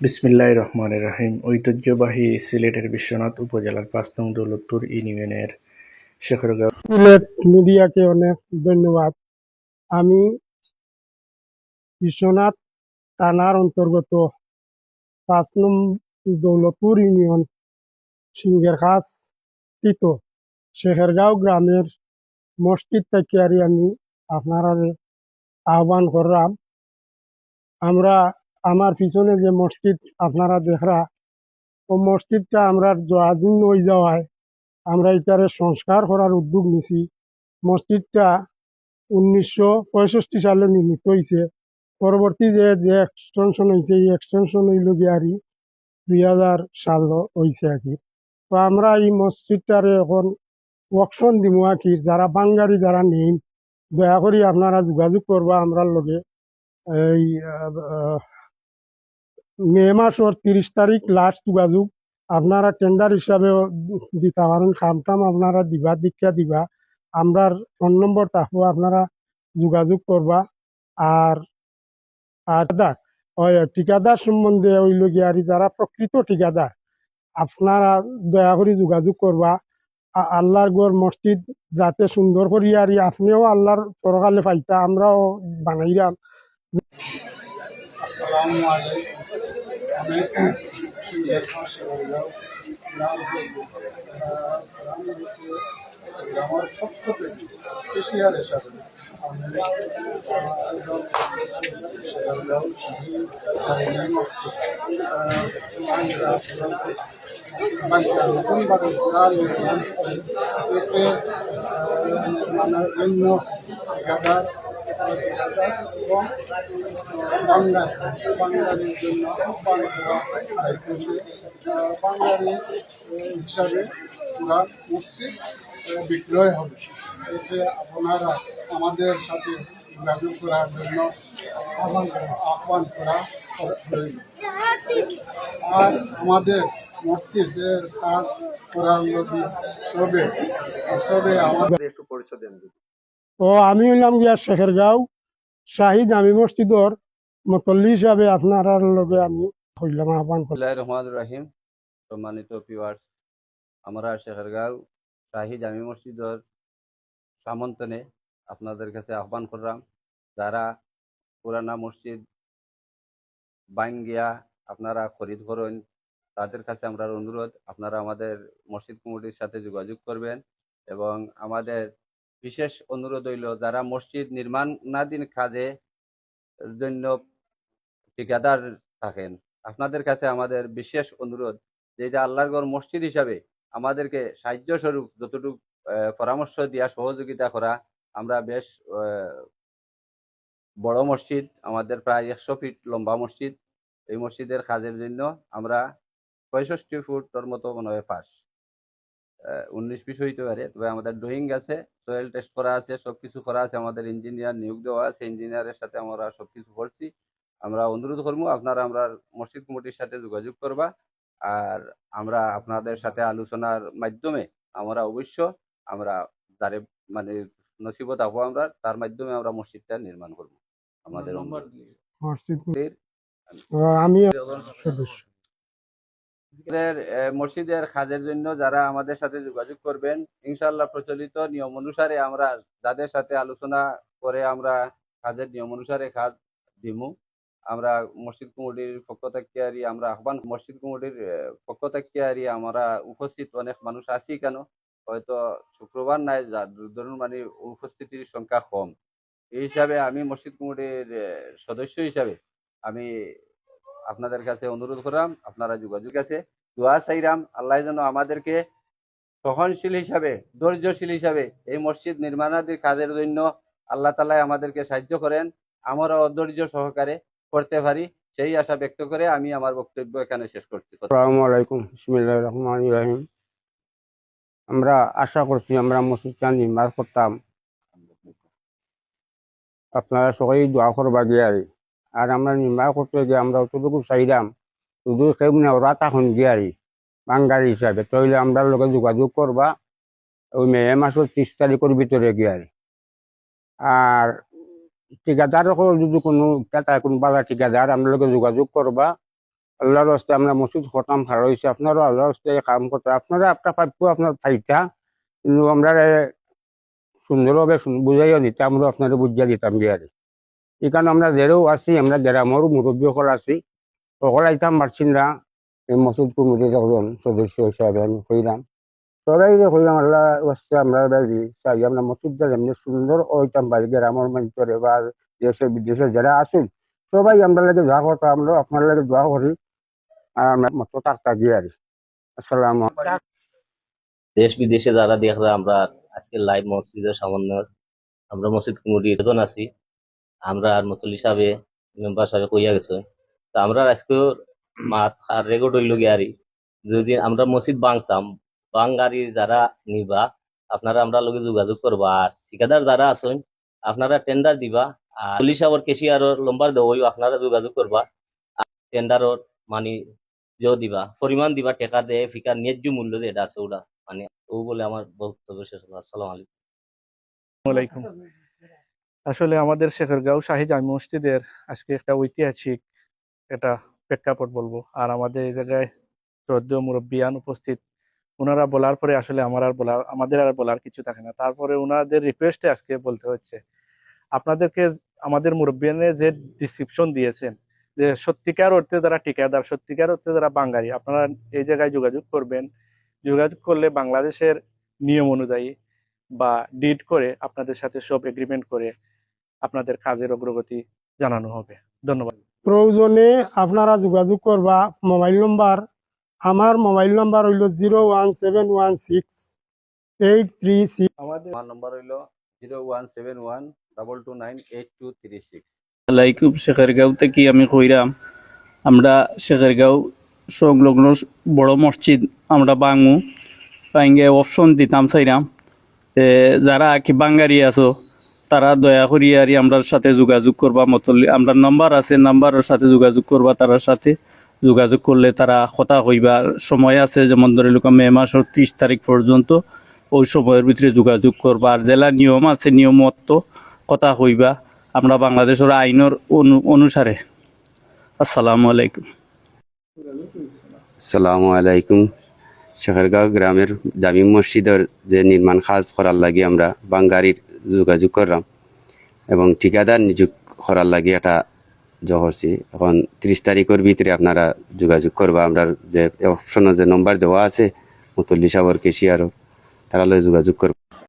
বিসমিল্লাহির রহমানির রহিম। ঐতিহ্যবাহী সিলেটের বিশ্বনাথ উপজেলার পাঁচ নং দৌলতপুর ইউনিয়নের শেখরগাঁও সিলেট মিডিয়াকে অনেক ধন্যবাদ। আমি বিশ্বনাথ থানার অন্তর্গত পাঁচ নং দৌলতপুর ইউনিয়ন সিঙ্গের খাস স্থিত শেখেরগাঁও গ্রামের মসজিদ থেকে আমি আপনারা আহ্বান করলাম। আমরা আমার পিছনে যে মসজিদ, আপনারা দেখরা, ও মসজিদটা আমরা যদিন হয়ে যাওয়ায় আমরা এটারে সংস্কার করার উদ্যোগ নিছি। মসজিদটা উনিশশো পঁয়ষট্টি সালে নির্মিত হয়েছে পরবর্তী যে যে এক্সটেনশন হয়েছে এই এক্সটেনশন হইল গিয়ে আর দুই হাজার সাল হয়েছে আর কি। তো আমরা এই মসজিদটারে এখন অপশন দিব আর কি। যারা বাঙ্গারি যারা নেই, দয়া করে আপনারা যোগাযোগ করবা আমরা লগে। এই মে মাসের তিরিশ তারিখ লাস্ট যোগাযোগ। আপনারা টেন্ডার হিসাবে দিতে পারেন খাম টাম আপনারা দিবা, দীক্ষা দিবা। আমরার ফোন নম্বর থাকব আপনারা যোগাযোগ করবা। আর আর দেখ, ওই ঠিকাদার সম্বন্ধে হইল গিয়ে আর যারা প্রকৃত ঠিকাদার, আপনারা দয়া করে যোগাযোগ করবা। আল্লাহর গড় মসজিদ যাতে সুন্দর করি আর আপনিও আল্লাহর পরকালে পাইতা, আমরাও বানাইলাম আসসালামু আলাইকুম। আমি সিনিয়র মাসিবাড়িয়াও গ্রাম গ্রামের পক্ষ থেকে হিসাবে নতুনভাবে এতে মানার জন্য এবং বাংলা বাঙালির জন্য আহ্বান করা যাইতেছে বাঙালি হিসাবে পুরা মসজিদ বিক্রয় হবে। এতে আপনারা আমাদের সাথে যোগাযোগ করার জন্য আহ্বান করা হইল আর আমাদের মসজিদের কাজ করার লোকে সবে সবে আমাদের একটু পরিচয় দেন। ও আমি হইলাম গিয়া শেখেরগাঁও শাহিদ, আমি মসজিদর মতল্লি হিসাবে আপনার লগে আমি হইলাম আহ্বান বিসমিল্লাহির রহমানির সম্মানিত ভিউয়ার্স আমরা শেখরগাঁও শাহী জামি মসজিদের সামন্তনে আপনাদের কাছে আহ্বান করলাম, যারা পুরানা মসজিদ বাইঙ্গিয়া আপনারা খরিদ করেন, তাদের কাছে আমরা অনুরোধ, আপনারা আমাদের মসজিদ কমিটির সাথে যোগাযোগ করবেন এবং আমাদের বিশেষ অনুরোধ হইল, যারা মসজিদ নির্মাণাধীন কাজে জন্য ঠিকাদার থাকেন, আপনাদের কাছে আমাদের বিশেষ অনুরোধ যে এটা আল্লাহর গড় মসজিদ হিসাবে আমাদেরকে সাহায্য স্বরূপ যতটুকু পরামর্শ দিয়া সহযোগিতা করা, আমরা বেশ বড় মসজিদ, আমাদের প্রায় একশো ফিট লম্বা মসজিদ, এই মসজিদের কাজের জন্য আমরা পঁয়ষট্টি ফুটর মতো মনে হয় পাস উনিশ বিশ হইতে পারে। তবে আমাদের ড্রয়িং আছে সয়েল টেস্ট করা আছে সবকিছু করা আছে আমাদের ইঞ্জিনিয়ার নিয়োগ দেওয়া আছে ইঞ্জিনিয়ারের সাথে আমরা সবকিছু করছি। আমরা অনুরোধ করব আপনারা আমরা মসজিদ কমিটির সাথে যোগাযোগ করবা আর আমরা আপনাদের সাথে আলোচনার মাধ্যমে আমরা অবশ্য আমরা যারে মানে নসিবত আবো আমরা তার মাধ্যমে আমরা মসজিদটা নির্মাণ করব। আমাদের মসজিদ আমি সদস্য। মসজিদের কাজের জন্য যারা আমাদের সাথে যোগাযোগ করবেন ইনশাল্লাহ প্রচলিত নিয়ম অনুসারে আমরা যাদের সাথে আলোচনা করে আমরা কাজের নিয়ম অনুসারে কাজ দিমু। আমরা মসজিদ কমিটির পক্ষ থেকে আরই আমরা আহ্বান মসজিদ কমিটির আহ, পক্ষ থেকে আরই আমরা উপস্থিত অনেক মানুষ আছি কেন? হয়তো শুক্রবার নাই ধরুন মানে উপস্থিতির সংখ্যা কম। এই হিসাবে আমি মসজিদ কমিটির আহ, সদস্য হিসাবে আমি আপনাদের কাছে অনুরোধ করলাম আপনারা যোগাযোগ আছে। দোয়া চাইরাম, আল্লাহ যেন আমাদেরকে সহনশীল হিসাবে, ধৈর্যশীল হিসাবে এই মসজিদ নির্মাণাদির কাজের জন্য আল্লাহ তালাই আমাদেরকে সাহায্য করেন। আমরা অধৈর্য সহকারে করতে পারি, সেই আশা ব্যক্ত করে আমি আমার বক্তব্য এখানে শেষ করছি। আসসালামু আলাইকুম বিসমিল্লাহ রহমান রহিম। আমরা আশা করছি আমরা মসজিদটা নির্মাণ করতাম। আপনারা সবাই দোয়া করবা আর আর আমরা নির্মাণ করতে গিয়ে আমরা অতটুকু চাইলাম শুধু কেউ নেওয়া তখন গিয়ে আর বাঙ্গারি হিসাবে তাহলে আমরা লোকে যোগাযোগ করবা ওই মে মাসের ত্রিশ তারিখের ভিতরে গিয়ে আর আর ঠিকাদার যদি কোনো কোনো বালা ঠিকাদার আমরা লোকে যোগাযোগ করবা আল্লাহর হস্তে আমরা মসজিদ খতাম ভালো হয়েছে আপনারও আল্লাহর হস্তে কাম করতে আপনারা আপনার প্রাপ্য আপনার ফাইটা কিন্তু আমরা সুন্দরভাবে বুঝাইয়া দিতে আমরা আপনারা বুঝিয়া দিতাম গিয়ারে কারণে আমরা যেরেও আছি, আমরা গ্রামের মুরব্বী সকল আছি। সকল আইতাম না, এই মসজিদ কমিটির একজন সদস্য হিসাবে আমি কইলাম সবাই যে কইলাম আল্লাহ হস্তে আমরা বাড়ি চাই, আমরা মসজিদটা এমনি সুন্দর ওইতাম বাড়ি গ্রামের মঞ্চরে বা দেশে, বিদেশে যারা আসুন সবাই আমরা লাগে দোয়া করতাম আমরা আপনার লাগে দোয়া করি। আর আমরা মতো তাকতা গিয়ে আর আসসালাম দেশ বিদেশে যারা দেখরা আমরা আজকে লাইভ মসজিদের সামান্য আমরা মসজিদ কুমুরি জন আছি। আমরা আর মতল হিসাবে মেম্বার সাহেব কইয়া গেছে। তা আমরা আজকে মাত আর রেকর্ড হইল গিয়ারি যদি আমরা মসজিদ বাংতাম বাঙ্গারি যারা নিবা, আপনারা আমরা লগে যোগাযোগ করবা। আর ঠিকাদার যারা আছেন, আপনারা টেন্ডার দিবা। আর পুলিশ আবার কেশিয়ারর লম্বার দেওয়া আপনারা যোগাযোগ করবা। টেন্ডারর মানে যে দিবা, পরিমাণ দিবা, টেকা দেয় ফিকার ন্যায্য মূল্য যে এটা আছে ওটা। মানে ও বলে আমার বক্তব্য শেষ হলো। আসসালামু আলাইকুম। আসলে আমাদের শেখরগাঁও শাহী জামি মসজিদের আজকে একটা ঐতিহাসিক একটা প্রেক্ষাপট বলব। আর আমাদের এই জায়গায় শ্রদ্ধেয় মুরব্বিয়ান উপস্থিত ওনারা বলার পরে আসলে আমার আর বলার, আমাদের আর বলার কিছু থাকে না। তারপরে ওনাদের রিকোয়েস্টে আজকে বলতে হচ্ছে, আপনাদেরকে আমাদের মুরব্বিয়ানে যে ডিসক্রিপশন দিয়েছেন, যে সত্যিকার অর্থে যারা ঠিকাদার, সত্যিকার অর্থে যারা বাঙালি, আপনারা এই জায়গায় যোগাযোগ করবেন। যোগাযোগ করলে বাংলাদেশের নিয়ম অনুযায়ী বা ডিড করে আপনাদের সাথে সব এগ্রিমেন্ট করে আপনাদের কাজের অগ্রগতি জানানো হবে। ধন্যবাদ। প্রয়োজনে আপনারা যোগাযোগ করবা। মোবাইল নম্বর আমার মোবাইল নম্বর হইল zero one seven one six eight three six. আমাদের আমার নম্বর হইল zero one seven one double two nine eight two three six. লাইকুম Shekhergaon থেকে আমি কইরাম? আমরা শেখেরগাঁও সংলগ্ন বড় মসজিদ আমরা বাঙু। বাইঙ্গে অপশন দিতাম চাইরাম। যারা কি বাঙ্গারি আছো তারা দয়া করি আর আমরার সাথে যোগাযোগ করবা, মতলি আমরা নাম্বার আছে, নাম্বারের সাথে যোগাযোগ করবা তারার সাথে। যোগাযোগ করলে তারা কথা হইবা সময় আছে, যেমন ধরে লোক মে মাসের ত্রিশ তারিখ পর্যন্ত, ওই সময়ের ভিতরে যোগাযোগ করবা। আর জেলা নিয়ম আছে নিয়ম মতো কথা হইবা আমরা বাংলাদেশের আইনের অনু- অনুসারে। আসসালামু আলাইকুম। সালামু আলাইকুম। শেখরগাঁও গ্রামের জামি মসজিদের যে নির্মাণ কাজ করার লাগে আমরা বাঙ্গারির যোগাযোগ করলাম এবং ঠিকাদার নিযুক্ত করার লাগে এটা জহরছি এখন ত্রিশ তারিখের ভিতরে আপনারা যোগাযোগ করবা। আমরা যে অপশনের যে নম্বর দেওয়া আছে মুতল্লি সাবর আরও তারা যোগাযোগ করবা।